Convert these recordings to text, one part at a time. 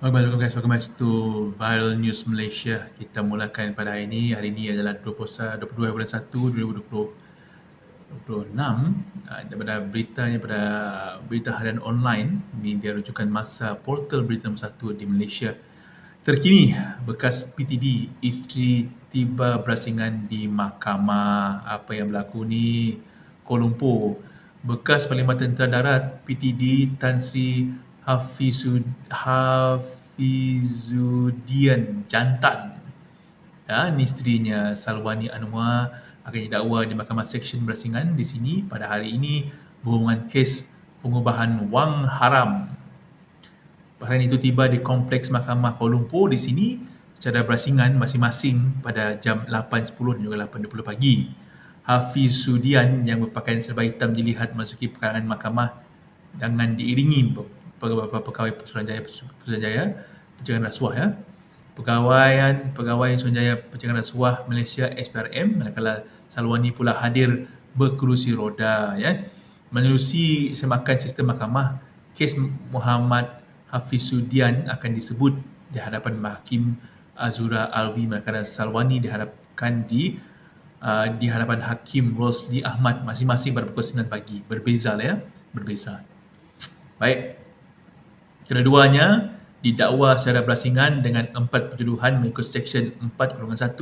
Welcome guys, welcome back to Viral News Malaysia. Kita mulakan pada hari ini. Hari ini adalah 21, 22 bulan 1 2026. Uh, daripada beritanya pada berita harian online, ini dia rujukan masa portal berita nombor 1 di Malaysia. Terkini, bekas PTD isteri tiba berasingan di mahkamah. Apa yang berlaku ni? Kuala Lumpur. Bekas Panglima Tentera Darat PTD Tan Sri Hafizud, Hafizuddin Jantan ya, ni isterinya Salwani Anwar akan didakwa di Mahkamah Seksyen Berasingan di sini pada hari ini berhubungan kes pengubahan wang haram. Pasangan itu tiba di Kompleks Mahkamah Kuala Lumpur di sini secara berasingan masing-masing pada jam 8.10 dan juga 8.20 pagi. Hafiz Sudian yang berpakaian serba hitam dilihat memasuki perkarangan mahkamah dengan diiringi pegawai Suruhanjaya Suruhanjaya pencegahan rasuah ya. Pegawaian pegawai Suruhanjaya pencegahan rasuah Malaysia SPRM manakala Salwani pula hadir berkerusi roda ya. Menerusi semakan sistem mahkamah, kes Muhammad Hafizuddin akan disebut di hadapan Hakim Azura Alwi manakala Salwani diharapkan di uh, di hadapan Hakim Rosli Ahmad masing-masing pada pukul 9 pagi. Berbeza lah ya, berbeza. Baik, Kedua-duanya didakwa secara berasingan dengan empat perjodohan mengikut Seksyen 4 Golongan 1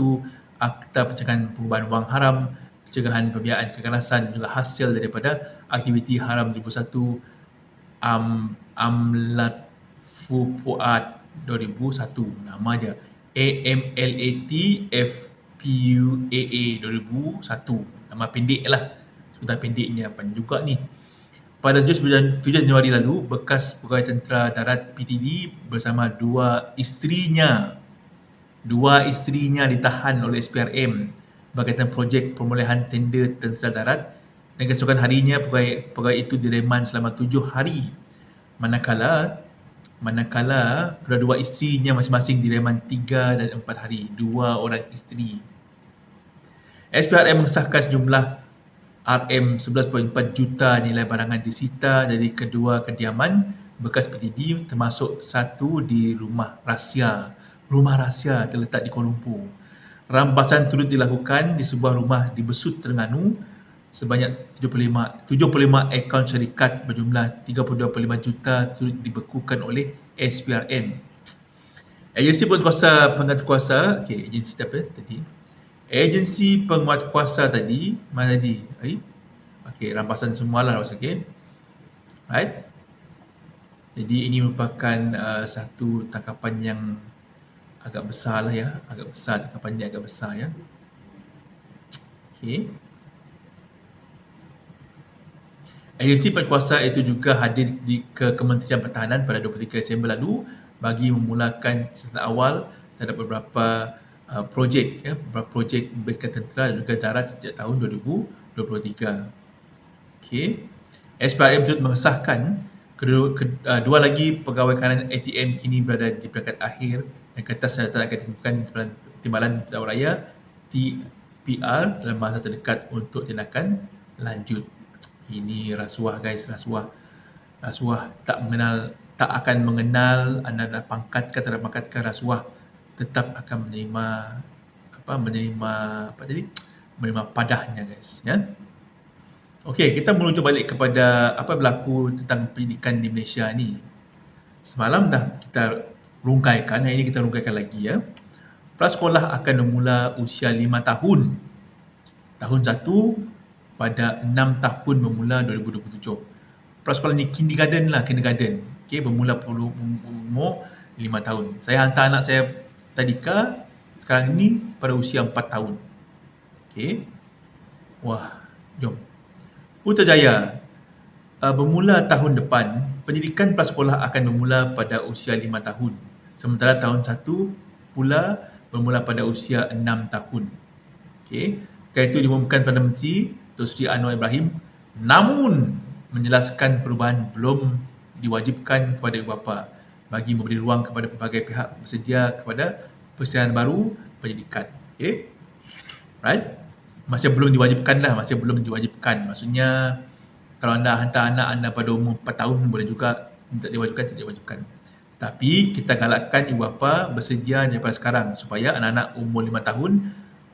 Akta Pencegahan Pengubahan Wang Haram, Pencegahan Pembiayaan Kekerasan juga hasil daripada aktiviti haram 2001 Am, Amlat Fuad 2001 nama dia AMLAT FPUAA 2001 nama pendek lah. Sebentar pendeknya panjang juga ni pada 7 Januari lalu, bekas pegawai tentera darat PTD bersama dua isterinya dua isterinya ditahan oleh SPRM berkaitan projek pemulihan tender tentera darat. Dan keesokan harinya pegawai, pegawai itu direman selama tujuh hari. Manakala manakala kedua-dua isterinya masing-masing direman tiga dan empat hari. Dua orang isteri. SPRM mengesahkan sejumlah RM 11.4 juta nilai barangan disita dari kedua kediaman bekas PTD termasuk satu di rumah rahsia. Rumah rahsia terletak di Kuala Lumpur. Rampasan turut dilakukan di sebuah rumah di Besut, Terengganu sebanyak 75, 75 akaun syarikat berjumlah 32.5 juta turut dibekukan oleh SPRM. Agensi Penguasa Penguasa, okey, agensi apa tadi? Agensi penguat kuasa tadi mana tadi okey rampasan semualah rampasan okey right? Jadi ini merupakan uh, satu tangkapan yang agak besar lah ya. Agak besar tangkapan agak besar ya. Okey. Agensi penguasa itu juga hadir di ke Kementerian Pertahanan pada 23 Disember lalu bagi memulakan serta awal terhadap beberapa Uh, projek ya projek memberikan tentera juga darat sejak tahun 2023. Okey. SPRM turut mengesahkan kedua, kedua, uh, dua lagi pegawai kanan ATM kini berada di peringkat akhir dan kertas serta akan ditemukan timbalan Timbalan Raya TPR dalam masa terdekat untuk tindakan lanjut. Ini rasuah guys, rasuah. Rasuah tak mengenal tak akan mengenal anda dah pangkat ke tak pangkat ke rasuah tetap akan menerima apa menerima apa tadi? Menerima padahnya guys ya? Okey kita menuju balik kepada apa berlaku tentang pendidikan di Malaysia ni. Semalam dah kita rungkaikan hari ini kita rungkaikan lagi ya? Prasekolah akan bermula usia 5 tahun. Tahun 1 pada 6 tahun bermula 2027 prasekolah ni kindergarten lah kindergarten. Okey bermula umur 5 tahun. Saya hantar anak saya tadika sekarang ini pada usia 4 tahun. Okey. Wah, jom. Putrajaya uh, bermula tahun depan, pendidikan prasekolah akan bermula pada usia 5 tahun. Sementara tahun 1 pula bermula pada usia 6 tahun. Okey. Kali itu diumumkan Perdana Menteri Tun Sri Anwar Ibrahim namun menjelaskan perubahan belum diwajibkan kepada ibu bapa bagi memberi ruang kepada pelbagai pihak bersedia kepada persediaan baru pendidikan. Okay. Right? Masih belum diwajibkan lah, masih belum diwajibkan. Maksudnya kalau anda hantar anak anda pada umur 4 tahun boleh juga tidak diwajibkan, tidak diwajibkan. Tapi kita galakkan ibu bapa bersedia daripada sekarang supaya anak-anak umur 5 tahun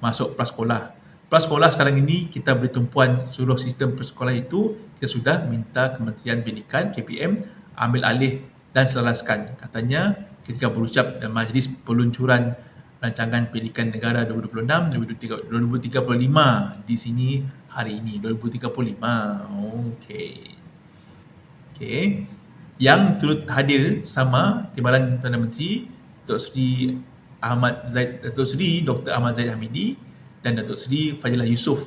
masuk prasekolah. Prasekolah sekarang ini kita beri tumpuan seluruh sistem prasekolah itu kita sudah minta Kementerian Pendidikan KPM ambil alih dan selaraskan. Katanya ketika berucap dalam majlis peluncuran rancangan pendidikan negara 2026 2035 di sini hari ini 2035. Okey. Okey yang turut hadir sama Timbalan Perdana Menteri Datuk Seri Ahmad Zaid Datuk Seri Dr. Ahmad Zaid Hamidi dan Datuk Seri Fajilah Yusof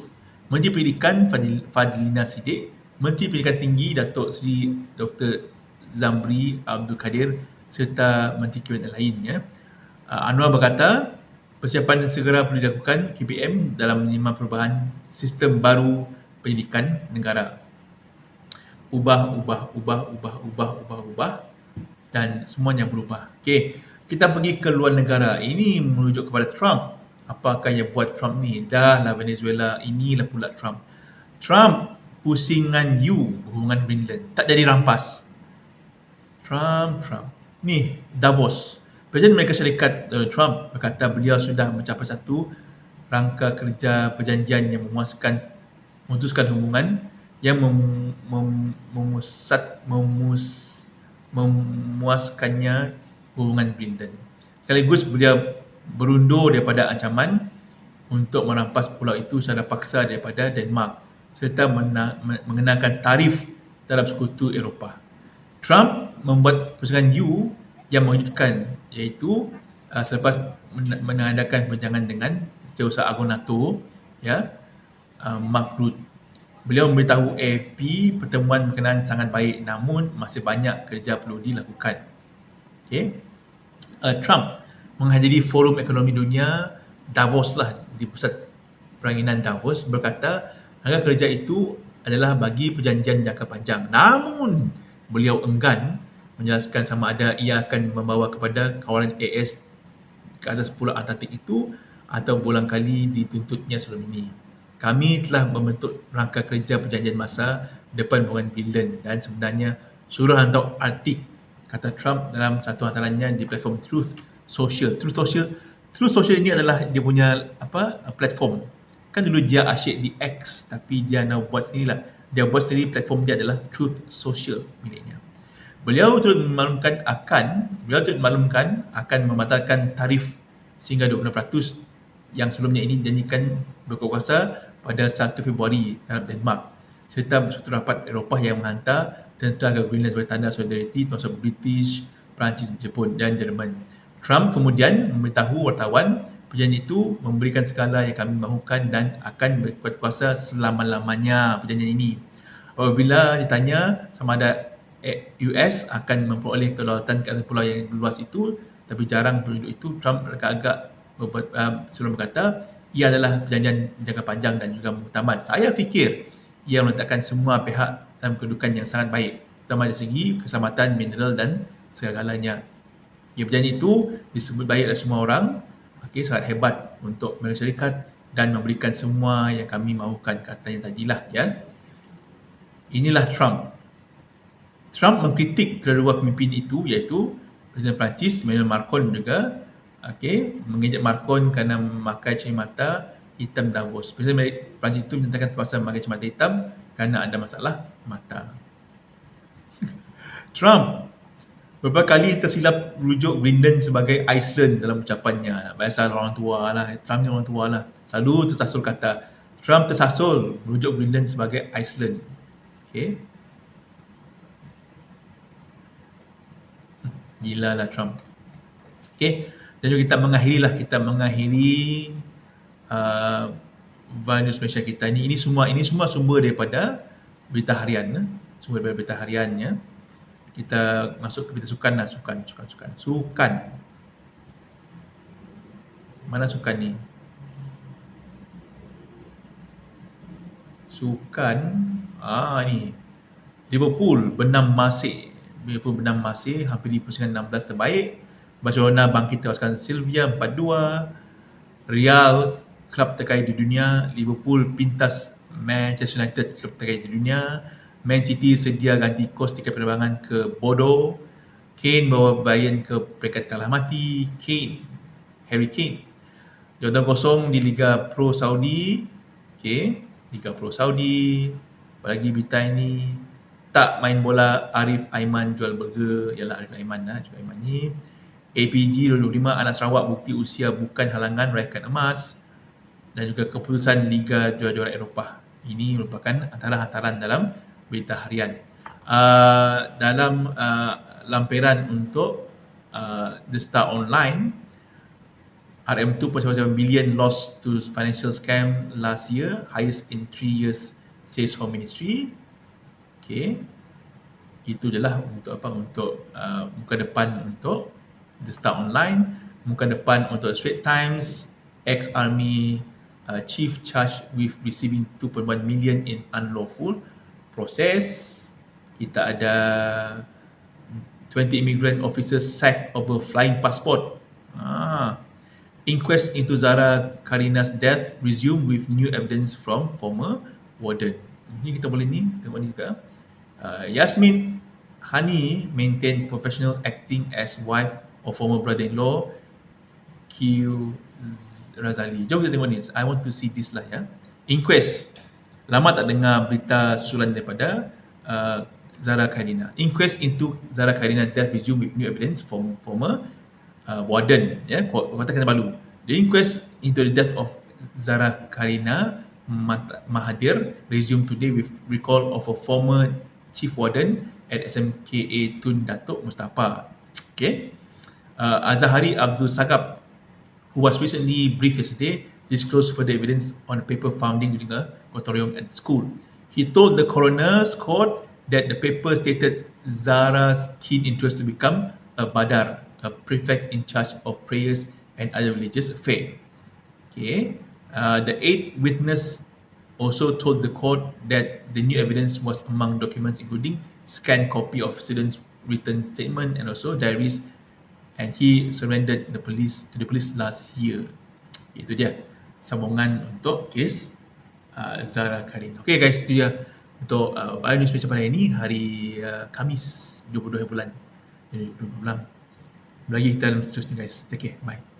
Menteri Pendidikan Fadil, Fadilina Sidik Menteri Pendidikan Tinggi Datuk Seri Dr. Zamri Abdul Kadir serta Menteri Kabinet lainnya uh, Anwar berkata persiapan segera perlu dilakukan KPM dalam menerima perubahan sistem baru pendidikan negara ubah, ubah, ubah, ubah, ubah, ubah, ubah dan semuanya berubah. Okey, kita pergi ke luar negara. Ini merujuk kepada Trump. Apakah yang buat Trump ni? Dah lah Venezuela, inilah pula Trump. Trump pusingan you hubungan Greenland. Tak jadi rampas. Trump, Trump. Ni, Davos. Presiden Amerika Syarikat Donald Trump berkata beliau sudah mencapai satu rangka kerja perjanjian yang memuaskan memutuskan hubungan yang mem, mem, memusat memus, memuaskannya hubungan Britain. Sekaligus beliau berundur daripada ancaman untuk merampas pulau itu secara paksa daripada Denmark serta mena, mengenakan tarif terhadap sekutu Eropah. Trump membuat pusingan U yang mengejutkan iaitu uh, selepas mengadakan perbincangan dengan Setiausaha Agung NATO ya uh, Mark Rutte Beliau memberitahu AFP pertemuan berkenaan sangat baik namun masih banyak kerja perlu dilakukan. Okay. Uh, Trump menghadiri forum ekonomi dunia Davos lah di pusat peranginan Davos berkata harga kerja itu adalah bagi perjanjian jangka panjang. Namun beliau enggan menjelaskan sama ada ia akan membawa kepada kawalan AS ke atas pulau Atlantik itu atau berulang kali dituntutnya sebelum ini kami telah membentuk rangka kerja perjanjian masa depan hubungan Finland dan sebenarnya suruh hantar artik kata Trump dalam satu antaranya di platform Truth Social. Truth Social Truth Social ini adalah dia punya apa platform. Kan dulu dia asyik di X tapi dia nak buat sendiri lah. Dia buat sendiri platform dia adalah Truth Social miliknya. Beliau turut memaklumkan akan beliau turut memaklumkan akan membatalkan tarif sehingga 20% yang sebelumnya ini dijanjikan berkuasa pada 1 Februari terhadap Denmark serta bersatu rapat Eropah yang menghantar tentera ke Greenland sebagai tanda solidariti termasuk British, Perancis, Jepun dan Jerman. Trump kemudian memberitahu wartawan perjanjian itu memberikan segala yang kami mahukan dan akan berkuasa selama-lamanya perjanjian ini. Apabila ditanya sama ada US akan memperoleh kedaulatan ke atas pulau yang luas itu tapi jarang penduduk itu Trump agak-agak sebelum berkata ia adalah perjanjian jangka panjang dan juga muktamad. Saya fikir ia meletakkan semua pihak dalam kedudukan yang sangat baik terutama dari segi keselamatan mineral dan segala-galanya. Ya, perjanjian itu disebut baik oleh semua orang okay, sangat hebat untuk Amerika Syarikat dan memberikan semua yang kami mahukan katanya tadilah ya. Inilah Trump. Trump mengkritik kedua pemimpin itu iaitu Presiden Perancis Emmanuel Macron juga okey mengejek Marcon kerana memakai cermin hitam Davos. Presiden Perancis itu menyatakan terpaksa memakai cermin hitam kerana ada masalah mata. Trump beberapa kali tersilap rujuk Greenland sebagai Iceland dalam ucapannya. Biasa orang tua lah, Trump ni orang tua lah. Selalu tersasul kata Trump tersasul rujuk Greenland sebagai Iceland. Okay. Gila lah Trump. Okay dan juga kita mengakhiri lah kita mengakhiri uh, Value Special kita ni ini semua ini semua sumber daripada berita harian eh. sumber daripada berita hariannya kita masuk ke berita sukan lah sukan sukan sukan. Sukan. Mana sukan ni? Sukan. Ah ni. Liverpool benam masih. Liverpool benam masih hampir di pusingan 16 terbaik. Barcelona bangkit teruskan Sylvia 4-2 Real klub terkait di dunia. Liverpool pintas Manchester United klub terkait di dunia Man City sedia ganti kos tiket penerbangan ke Bordeaux Kane bawa Bayern ke peringkat kalah mati. Kane. Harry Kane. Jawatan kosong di Liga Pro Saudi. Okay. Liga Pro Saudi. Apalagi berita ini. Tak main bola Arif Aiman jual burger. Yalah Arif Aiman lah. Jual Aiman ni. APG 2025 anak Sarawak bukti usia bukan halangan raikan emas. Dan juga keputusan Liga Juara-Juara Eropah. Ini merupakan antara hantaran dalam berita harian. Uh, dalam uh, lampiran untuk uh, The Star Online RM2.7 billion lost to financial scam last year highest in 3 years says Home Ministry okay. Itu jelah untuk apa? Untuk uh, muka depan untuk The Star Online muka depan untuk Straits Times ex-army uh, chief charged with receiving 2.1 million in unlawful process kita ada 20 immigrant officers sacked over flying passport. Ah. Inquest into Zara Karina's death resume with new evidence from former warden. Ini kita boleh ni, tengok ni juga. Uh, Yasmin Hani maintain professional acting as wife of former brother-in-law Q Razali. Jom kita tengok ni. I want to see this lah ya. Inquest. Lama tak dengar berita susulan daripada uh, Zara Karina. Inquest into Zara Karina death resumed with new evidence from former uh, warden, ya, yeah, Kota Kinabalu. The inquest into the death of Zara Karina Mahathir resumed today with recall of a former chief warden at SMKA Tun Datuk Mustafa. Okay. Uh, Azahari Abdul Sagab, who was recently briefed yesterday, disclosed further evidence on a paper found during a auditorium at school. He told the coroner's court that the paper stated Zara's keen interest to become a badar, a prefect in charge of prayers and other religious affairs. Okay, uh, the eighth witness also told the court that the new evidence was among documents including scanned copy of students' written statement and also diaries, and he surrendered the police to the police last year. Itu dia sambungan untuk kes uh, Zara Karin. Okay guys, itu dia untuk uh, News macam pada ini hari uh, Kamis 22 bulan. 22 bulan. Lagi kita dalam terus ni guys. Take care. Bye